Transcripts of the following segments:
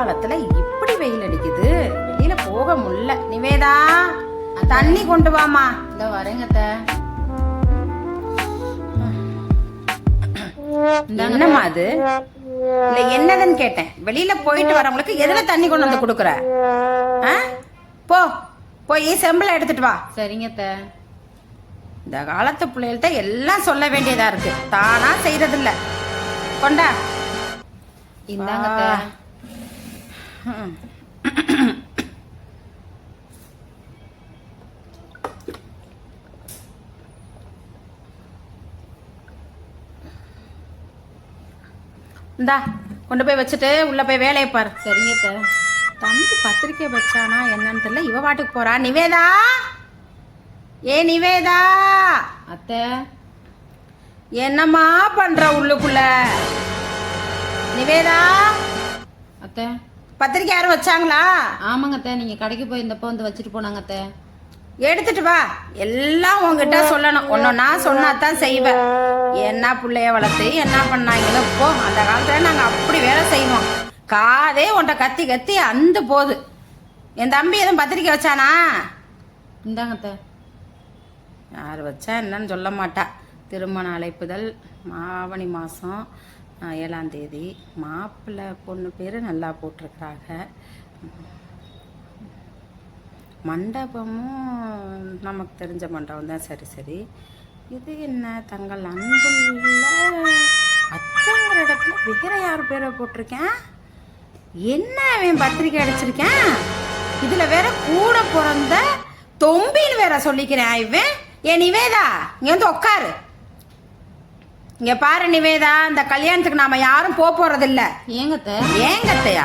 காலத்துல இப்படி வெயில் அடிக்குது. வெளியில போக முடியல. நிவேதா தண்ணி கொண்டு வாமா. இந்த வரேங்க என்னம்மா அது? இல்ல என்னதுன்னு கேட்டேன். வெளியில போயிட்டு வரவங்களுக்கு எதுல தண்ணி கொண்டு வந்து கொடுக்குற? போ. போய் செம்பிள எடுத்துட்டு வா. சரிங்க இந்த காலத்து பிள்ளைகள்கிட்ட எல்லாம் சொல்ல வேண்டியதா இருக்கு. தானா செய்யறது இல்ல கொண்டா. இந்தாங்க. இந்தா கொண்டு போய் வச்சுட்டு உள்ள போய் வேலையை பாரு. சரிங்க அத்தை. தம்பி பத்திரிக்கை வச்சானா என்னன்னு தெரியல இவ பாட்டுக்கு போறா. நிவேதா? ஏ நிவேதா? அத்தை. என்னம்மா பண்ற உள்ளுக்குள்ள? நிவேதா? அத்தை. பத்திரிக்கை யாரும் வச்சாங்களா? ஆமாங்க அத்தை. நீங்க கடைக்கு போயிருந்தப்போ வந்து வச்சுட்டு போனாங்க அத்தை. எடுத்துட்டு வா. எல்லாம் உன்கிட்ட சொல்லணும். ஒன்னு நான் சொன்னாதான் செய்வேன். என்ன பிள்ளைய வளர்த்து என்ன பண்ணாங்களோ போ. அந்த காலத்துல நாங்க அப்படி வேலை செய்வோம். காதே உன்ட்ட கத்தி கத்தி அந்த போகுது. என் தம்பி எதுவும் பத்திரிக்கை வச்சானா? இந்தாங்க அத்தை. யார் வச்சா என்னன்னு சொல்ல மாட்டா. திருமண அழைப்புதல் மாவணி மாதம் ஏழாந்தேதி மாப்பிள்ளை பொண்ணு பேர் நல்லா போட்டிருக்கிறாங்க. மண்டபமும் நமக்கு தெரிஞ்ச மண்டபம் தான். சரி சரி. இது என்ன? தங்கள் அன்புள்ள அத்தங்கிற இடத்துல வேற யார் பேரை போட்டிருக்கேன்? என்ன அவன் பத்திரிக்கை அடிச்சிருக்கேன்? இதில் வேற கூட பிறந்த தொம்பின்னு வேற சொல்லிக்கிறேன் இவன். என் நிவேதா இங்கே வந்து உட்காரு இங்க பாரு நிவேதா இந்த கல்யாணத்துக்கு நாம யாரும் போக போறது இல்ல ஏங்க அத்தை ஏங்கத்தையா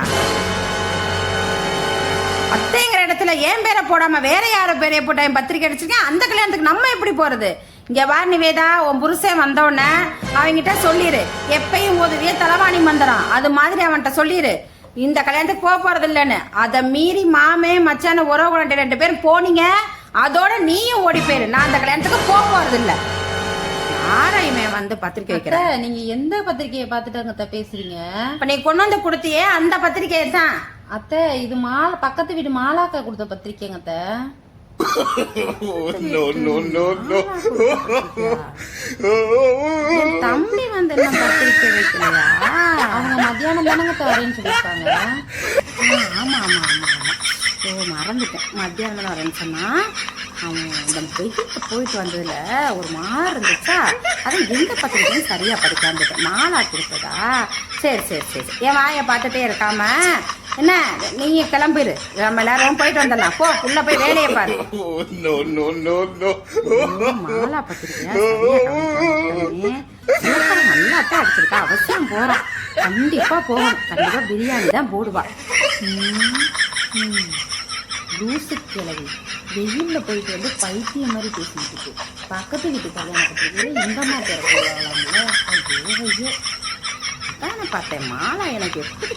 அத்தைங்கிற இடத்துல ஏன் பேரை போடாம வேற யார பேரைய போட்டா என் பத்திரிக்கை அடிச்சிருக்கேன்? அந்த கல்யாணத்துக்கு நம்ம எப்படி போறது? இங்க பார் நிவேதா உன் புருஷன் வந்தோடனே அவங்கிட்ட சொல்லிரு. எப்பயும் உதவிய தலவாணி மந்திரம். அது மாதிரி அவன்கிட்ட சொல்லிரு. இந்த கல்யாணத்துக்கு போக போறது இல்லைன்னு அதை மீறி மாமே மச்சான உறவு ரெண்டு பேரும் போனீங்க. அதோட நீயும் ஓடி போயிரு. நான் அந்த கல்யாணத்துக்கு போக போறது இல்ல யாரையுமே வந்து பத்திரிக்கை அத்தை வைக்கிறேன் நீங்க எந்த பத்திரிக்கையை பார்த்துட்டாங்க அத்தை பேசுறீங்க? இப்ப நீ கொண்டு வந்து கொடுத்தியே அந்த பத்திரிக்கையை தான். அத்தை இது மாலை பக்கத்து வீடு மாலாக்கா கொடுத்த பத்திரிக்கைங்க அத்தை. என் தம்பி வந்து என்ன பத்திரிக்கை வைக்கலையா? அவங்க மத்தியானம் தானங்க அத்தை வரேன்னு சொல்லியிருக்காங்க. ஆமா ஆமா ஆமா ஆமா. ஓ மறந்துட்டேன். மத்தியானம் தான் வரேன்னு சொன்னா? அவன் இந்த வெயிலுக்கு போயிட்டு வந்ததுல ஒரு மாதிரி இருந்துச்சா? அதான் எந்த பத்திரிக்கையும் சரியா படிக்காந்துட்டேன் மாலா கொடுத்ததா? சரி சரி சரி. என் வாயை பார்த்துட்டே இருக்காம. என்ன? நீங்க கிளம்பிரு. நம்ம எல்லாரும் போயிட்டு வந்துடலாம். போ உள்ள போய் வேலையை பாரு. Oh, மாலா பத்திரிக்கையா. நல்லா தான் அடிச்சிருக்கா. அவசியம் போறான் கண்டிப்பா போகணும். கண்டிப்பா பிரியாணி தான் போடுவா. ம், ம். லூசு கிழவி வெயிலில் போயிட்டு வந்து பைத்தியம் மாதிரி பேசிட்டு இருக்கு. பக்கத்து வீட்டு கல்யாணம் பத்திரிக்கையில இந்த மாதிரி போடுவாங்களாம்ல ஐயோ ஐயோ. பார்த்தேன். மாலா எனக்கு எப்படி